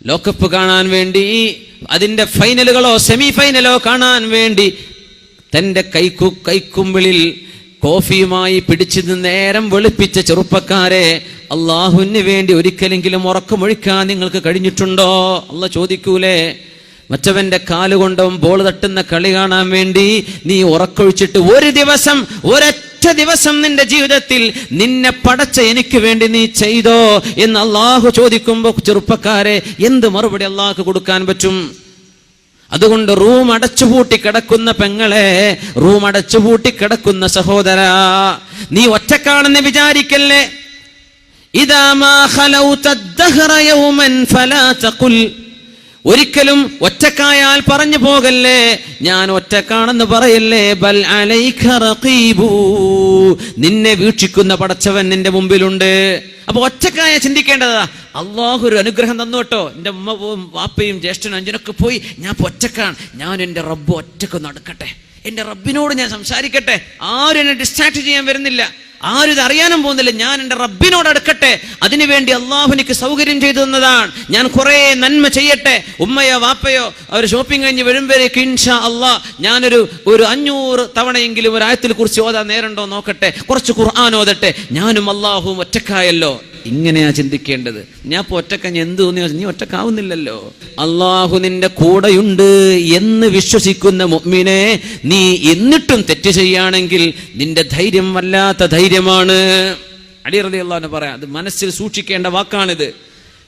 ലോകകപ്പ് കാണാൻ വേണ്ടി അതിന്റെ ഫൈനലുകളോ സെമി ഫൈനലോ കാണാൻ വേണ്ടി തന്റെ കൈക്കു കൈക്കുമ്പിളിൽ കോഫിയുമായി പിടിച്ചു നേരം വെളുപ്പിച്ച ചെറുപ്പക്കാരെ അള്ളാഹുവിന് വേണ്ടി ഒരിക്കലെങ്കിലും ഉറക്കമൊഴിക്കാൻ നിങ്ങൾക്ക് കഴിഞ്ഞിട്ടുണ്ടോ? അല്ല ചോദിക്കൂലേ? മറ്റവന്റെ കാലുകൊണ്ടും ബോൾ തട്ടുന്ന കളി കാണാൻ വേണ്ടി നീ ഉറക്കൊഴിച്ചിട്ട് ഒരു ദിവസം ഒരൊറ്റ ദിവസം നിന്റെ ജീവിതത്തിൽ നിന്നെ പടച്ച എനിക്ക് വേണ്ടി നീ ചെയ്തോ എന്ന് അള്ളാഹു ചോദിക്കുമ്പോൾ ചെറുപ്പക്കാരെ എന്ത് മറുപടി അള്ളാഹു കൊടുക്കാൻ പറ്റും? അതുകൊണ്ട് റൂം അടച്ചുപൂട്ടി കിടക്കുന്ന പെങ്ങളെ റൂം അടച്ചുപൂട്ടി കിടക്കുന്ന സഹോദര നീ ഒറ്റക്കാണെന്ന് വിചാരിക്കല്ലേ? ഇതാ ഒരിക്കലും ഒറ്റക്കായാൽ പറഞ്ഞു പോകല്ലേ? ഞാൻ ഒറ്റക്കാണെന്ന് പറയല്ലേ? ബൽ നിന്നെ വീക്ഷിക്കുന്ന പടച്ചവൻ നിന്റെ മുമ്പിലുണ്ട്. അപ്പൊ ഒറ്റക്കായ ചിന്തിക്കേണ്ടതാ. അള്ളാഹു ഒരു അനുഗ്രഹം തന്നു കേട്ടോ. എന്റെ ഉമ്മവും വാപ്പയും ജ്യേഷ്ഠനും അഞ്ചനൊക്കെ പോയി. ഞാൻ ഒറ്റക്കാണ്. ഞാൻ എന്റെ റബ്ബ് ഒറ്റയ്ക്ക് നടക്കട്ടെ എന്റെ റബ്ബിനോട് ഞാൻ സംസാരിക്കട്ടെ. ആരും എന്നെ ഡിസ്ട്രാക്ട് ചെയ്യാൻ വരുന്നില്ല. ആരും ഇത് അറിയാനും പോകുന്നില്ല. ഞാൻ എന്റെ റബ്ബിനോട് അടുക്കട്ടെ. അതിനുവേണ്ടി അള്ളാഹു എനിക്ക് സൗകര്യം ചെയ്തു തന്നതാണ്. ഞാൻ കുറേ നന്മ ചെയ്യട്ടെ. ഉമ്മയോ വാപ്പയോ അവർ ഷോപ്പിംഗ് കഴിഞ്ഞ് വരുമ്പോഴേക്ക് ഇൻഷാ അള്ളാഹ് ഞാനൊരു ഒരു അഞ്ഞൂറ് തവണയെങ്കിലും ഒരു ആയത്തിൽ കുറിച്ച് ഓതാ നേരണ്ടോ നോക്കട്ടെ. കുറച്ച് ഖുർആൻ ഓതട്ടെ. ഞാനും അള്ളാഹുവും ഒറ്റക്കായല്ലോ. ഇങ്ങനെയാ ചിന്തിക്കേണ്ടത്? ഞാൻ ഇപ്പൊ ഒറ്റക്കഞ്ഞ് എന്ത് തോന്നി നീ ഒറ്റക്കാവുന്നില്ലല്ലോ. അള്ളാഹു നിന്റെ കൂടെയുണ്ട് എന്ന് വിശ്വസിക്കുന്ന മുഅ്മിനെ നീ എന്നിട്ടും തെറ്റ് ചെയ്യുകയാണെങ്കിൽ നിന്റെ ധൈര്യം വല്ലാത്ത ധൈര്യമാണ്. അടിയറതി അള്ളാഹുനെ പറയാം അത് മനസ്സിൽ സൂക്ഷിക്കേണ്ട വാക്കാണിത്.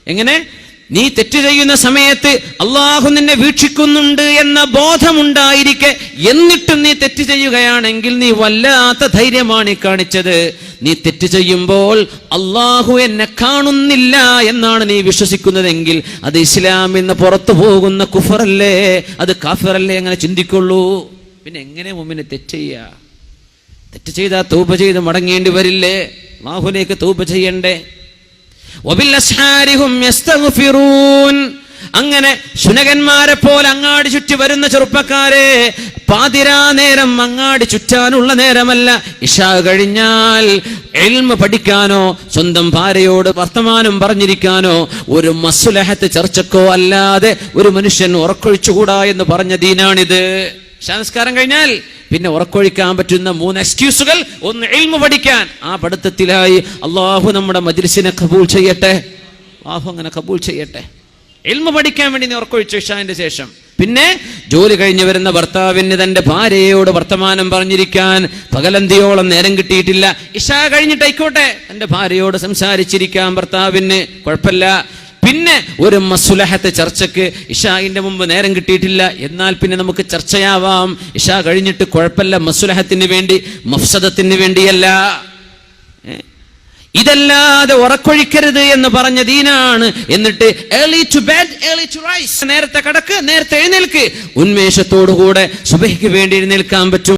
എങ്ങനെ? നീ തെറ്റ് ചെയ്യുന്ന സമയത്ത് അള്ളാഹു നിന്നെ വീക്ഷിക്കുന്നുണ്ട് എന്ന ബോധമുണ്ടായിരിക്കെ എന്നിട്ടും നീ തെറ്റ് ചെയ്യുകയാണെങ്കിൽ നീ വല്ലാത്ത ധൈര്യമാണ് കാണിച്ചത്. നീ തെറ്റ് ചെയ്യുമ്പോൾ അള്ളാഹു എന്നെ കാണുന്നില്ല എന്നാണ് നീ വിശ്വസിക്കുന്നതെങ്കിൽ അത് ഇസ്ലാമിന്ന് പുറത്തു പോകുന്ന കുഫറല്ലേ? അത് കാഫിറല്ലേ? അങ്ങനെ ചിന്തിക്കുള്ളൂ. പിന്നെ എങ്ങനെ മുമ്പിനെ തെറ്റ് ചെയ്യുക തെറ്റ് ചെയ്താൽ തൂപ ചെയ്ത് മടങ്ങേണ്ടി വരില്ലേ? അള്ളാഹുലേക്ക് തൂപ ചെയ്യണ്ടേ? അങ്ങനെ ശുനകന്മാരെ പോലെ അങ്ങാടി ചുറ്റി വരുന്ന ചെറുപ്പക്കാരെ പാതിരാ നേരം അങ്ങാടി ചുറ്റാനുള്ള നേരമല്ല. ഇഷ കഴിഞ്ഞാൽ എൽമ പഠിക്കാനോ സ്വന്തം ഭാര്യയോട് വർത്തമാനം പറഞ്ഞിരിക്കാനോ ഒരു മസുലഹത്ത് ചർച്ചക്കോ അല്ലാതെ ഒരു മനുഷ്യൻ ഉറക്കൊഴിച്ചുകൂടാ എന്ന് പറഞ്ഞ ദീനാണിത്. സംസ്കാരം കഴിഞ്ഞാൽ പിന്നെ ഉറക്കൊഴിക്കാൻ പറ്റുന്ന മൂന്ന് എക്സ്ക്യൂസുകൾ ഒന്ന് എൽമ പഠിക്കാൻ. ആ പഠിത്തത്തിലായി അള്ളാഹു നമ്മുടെ മജ്ലിസിനെ കബൂൾ ചെയ്യട്ടെ. അള്ളാഹു അങ്ങനെ കബൂൾ ചെയ്യട്ടെ. എൽമ പഠിക്കാൻ വേണ്ടി നീ ഉറക്കൊഴിച്ചു ഇഷാന്റെ ശേഷം. പിന്നെ ജോലി കഴിഞ്ഞു വരുന്ന ഭർത്താവിന് തന്റെ ഭാര്യയോട് വർത്തമാനം പറഞ്ഞിരിക്കാൻ പകലന്തിയോളം നേരം കിട്ടിയിട്ടില്ല. ഇഷ കഴിഞ്ഞിട്ടായിക്കോട്ടെ തന്റെ ഭാര്യയോട് സംസാരിച്ചിരിക്കാം ഭർത്താവിന്. കുഴപ്പമില്ല. പിന്നെ ഒരു മസുലഹത്തെ ചർച്ചക്ക് ഇഷായിന്റെ മുമ്പ് നേരം കിട്ടിയിട്ടില്ല. എന്നാൽ പിന്നെ നമുക്ക് ചർച്ചയാവാം. ഇഷ കഴിഞ്ഞിട്ട് കുഴപ്പമില്ല. മസുലഹത്തിന് വേണ്ടി മഫ്സദത്തിന് വേണ്ടിയല്ല? ഇതല്ലാതെ ഉറക്കൊഴിക്കരുത് എന്ന് പറഞ്ഞ ദീനാണ്. എന്നിട്ട് early to bed, early to rise നേരത്തെ കടക്ക് നേരത്തെ എഴുന്നേൽക്ക്. ഉന്മേഷത്തോടുകൂടെ സുബഹിക്ക് വേണ്ടി എഴുന്നേൽക്കാൻ പറ്റും.